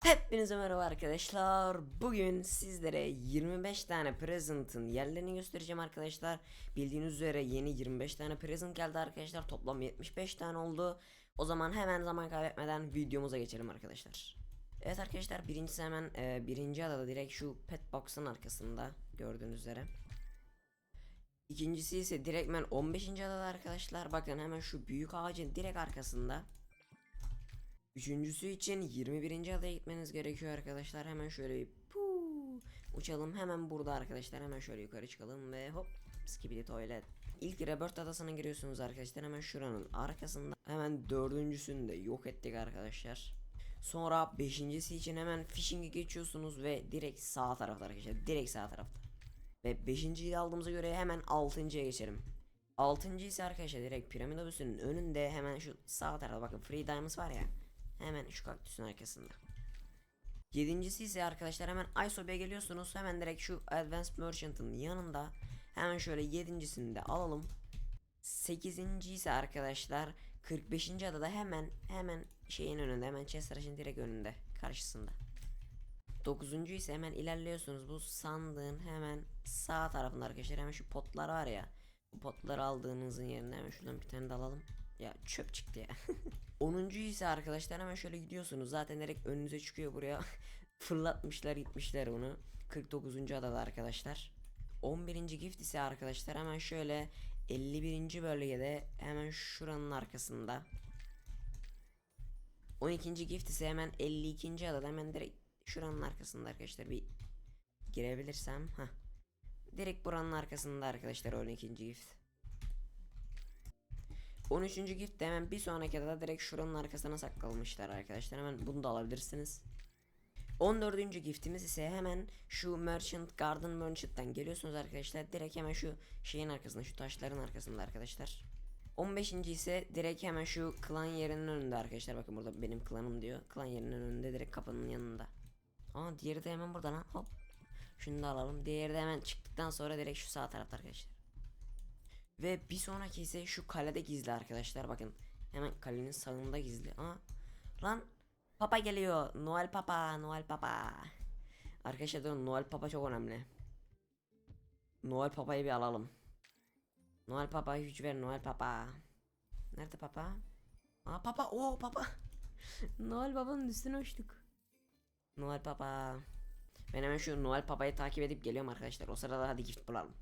Hepinize merhaba arkadaşlar. Bugün sizlere 25 tane present'ın yerlerini göstereceğim arkadaşlar. Bildiğiniz üzere yeni 25 tane present geldi arkadaşlar. Toplam 75 tane oldu. O zaman hemen zaman kaybetmeden videomuza geçelim arkadaşlar. Evet arkadaşlar birincisi hemen e, birinci adada direkt şu pet box'ın arkasında gördüğünüz üzere. İkincisi ise direktmen 15. adada arkadaşlar. Bakın hemen şu büyük ağacın direkt arkasında. Üçüncüsü için 21. adaya gitmeniz gerekiyor arkadaşlar. Hemen şöyle bir puu, uçalım. Hemen burada arkadaşlar. Hemen şöyle yukarı çıkalım ve hop skibidi tuvalet. İlk Rebirth adasına giriyorsunuz arkadaşlar. Hemen şuranın arkasında. Hemen dördüncüsünü de yok ettik arkadaşlar. Sonra beşincisi için hemen fishing'e geçiyorsunuz ve direkt sağ tarafta arkadaşlar. Direkt sağ tarafta. Ve beşinciyi aldığımıza göre hemen altıncıya geçelim. Altıncı ise arkadaşlar direkt piramit obüsünün önünde hemen şu sağ tarafta bakın Free Diamonds var ya. Hemen şu kaktüsün arkasında. Yedincisi ise arkadaşlar hemen ISOB'ye geliyorsunuz. Hemen direkt şu Advanced Merchant'ın yanında. Hemen şöyle yedincisini de alalım. Sekizinci ise arkadaşlar 45. adada hemen hemen şeyin önünde hemen Chester'ın direkt önünde karşısında. Dokuzuncu ise hemen ilerliyorsunuz bu sandığın hemen sağ tarafında arkadaşlar hemen şu potlar var ya bu potları aldığınızın yerine hemen şuradan bir tane de alalım ya çöp çıktı ya 10. ise arkadaşlar hemen şöyle gidiyorsunuz zaten direkt önünüze çıkıyor buraya fırlatmışlar gitmişler bunu 49. adada arkadaşlar 11. gift ise arkadaşlar hemen şöyle 51. bölgede hemen şuranın arkasında 12. gift ise hemen 52. adada hemen direkt şuranın arkasında arkadaşlar bir girebilirsem ha. Direkt buranın arkasında arkadaşlar 12. gift. 13. gift de hemen bir sonraki adada direkt şuranın arkasına saklamışlar arkadaşlar. Hemen bunu da alabilirsiniz. 14. giftimiz ise hemen şu Merchant Garden Merchant'tan geliyorsunuz arkadaşlar. Direkt hemen şu şeyin arkasında, şu taşların arkasında arkadaşlar. 15. ise direkt hemen şu klan yerinin önünde arkadaşlar. Bakın burada benim klanım diyor. Klan yerinin önünde direkt kapının yanında. Aa diğeri de hemen burada lan. Hop. Şunu da alalım. Diğeri de hemen çıktıktan sonra direkt şu sağ tarafta arkadaşlar. Ve bir sonraki ise şu kalede gizli arkadaşlar. Bakın hemen kalenin sağında gizli. Aa lan Papa geliyor. Noel Papa, Noel Papa. Arkadaşlar Noel Papa çok önemli. Noel Papa'yı bir alalım. Noel Papa'yı güç ver Noel Papa. Nerede Papa? Aa Papa, o Papa. Noel Baba'nın üstüne uçtuk. Noel Papa. Ben hemen şu Noel Papa'yı takip edip geliyorum arkadaşlar. O sırada hadi gift bulalım.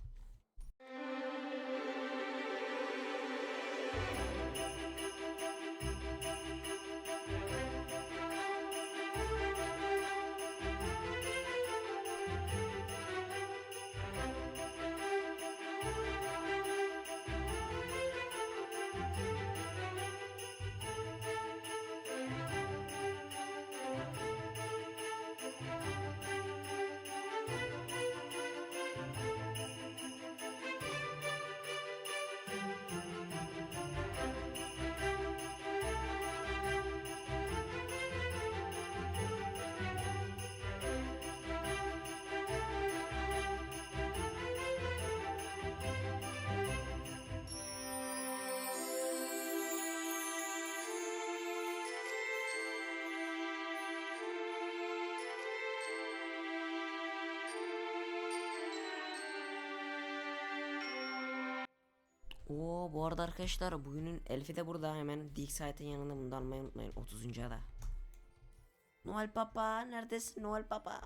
Oo bu arada arkadaşlar bugünün elfi de burada hemen Dig Site'ın yanında bunu almayı unutmayın 30. ada. Noel Papa neredesin Noel Papa?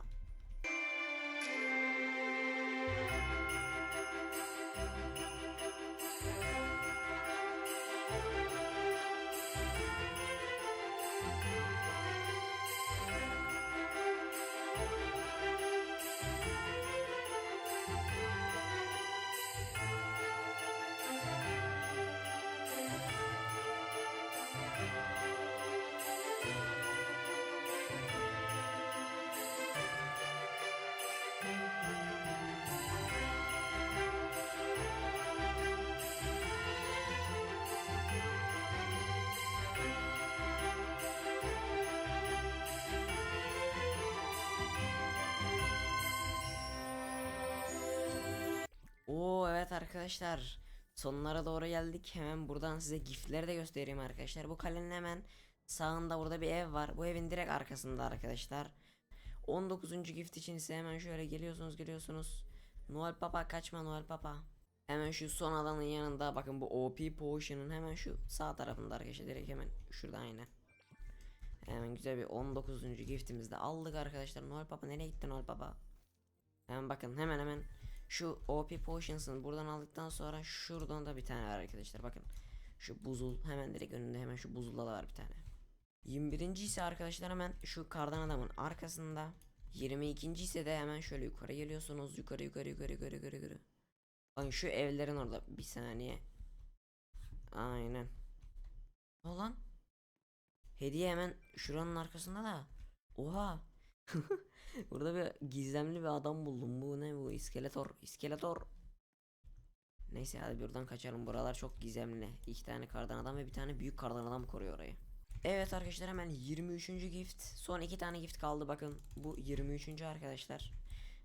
Arkadaşlar sonlara doğru geldik hemen buradan size giftleri de göstereyim arkadaşlar bu kalenin hemen sağında burada bir ev var. Bu evin direkt arkasında arkadaşlar. 19. gift için ise hemen şöyle geliyorsunuz geliyorsunuz. Noel Papa kaçma Noel Papa. Hemen şu son alanın yanında bakın bu OP Potion'un hemen şu sağ tarafında arkadaşlar direkt hemen şurada aynen. Hemen güzel bir 19. giftimizi de aldık arkadaşlar. Noel Papa nereye gitti Noel Papa? Hemen bakın hemen hemen şu OP Potions'ın buradan aldıktan sonra şuradan da bir tane var arkadaşlar bakın. Şu buzul hemen direkt önünde hemen şu buzulda da var bir tane. 21. ise arkadaşlar hemen şu kardan adamın arkasında. 22. ise de hemen şöyle yukarı geliyorsunuz. Yukarı yukarı yukarı yukarı yukarı yukarı. Bakın şu evlerin orada bir saniye. Aynen. O lan. Hediye hemen şuranın arkasında da. Oha. Burada bir gizemli bir adam buldum. Bu ne bu? İskeletor. İskeletor. Neyse hadi buradan kaçalım. Buralar çok gizemli. İki tane kardan adam ve bir tane büyük kardan adam koruyor orayı. Evet arkadaşlar hemen 23. gift. Son iki tane gift kaldı bakın. Bu 23. arkadaşlar.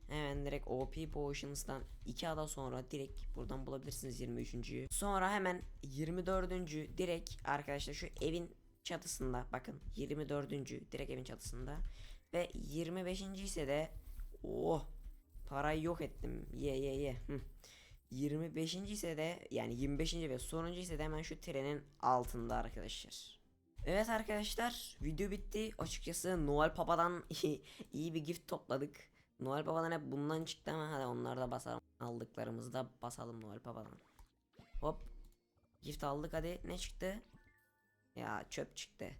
Hemen direkt OP Potions'tan 2 ada sonra direkt buradan bulabilirsiniz 23.'yü. Sonra hemen 24. direkt arkadaşlar şu evin çatısında bakın 24. direkt evin çatısında ve 25. ise de oh parayı yok ettim ye ye ye Hı. 25. ise de yani 25. ve sonuncu ise de hemen şu trenin altında arkadaşlar. Evet arkadaşlar video bitti. Açıkçası Noel Papa'dan iyi bir gift topladık. Noel Baba'dan hep bundan çıktı ama hadi onları da basalım. Aldıklarımızı da basalım Noel Baba'dan. Hop. Gift aldık hadi. Ne çıktı? Ya çöp çıktı.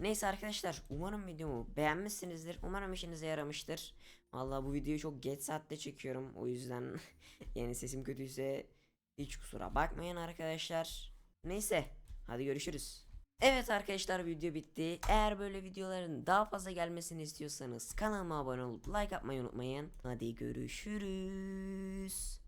Neyse arkadaşlar umarım videomu beğenmişsinizdir. Umarım işinize yaramıştır. Vallahi bu videoyu çok geç saatte çekiyorum. O yüzden yani sesim kötüyse hiç kusura bakmayın arkadaşlar. Neyse hadi görüşürüz. Evet arkadaşlar video bitti. Eğer böyle videoların daha fazla gelmesini istiyorsanız kanalıma abone olup like atmayı unutmayın. Hadi görüşürüz.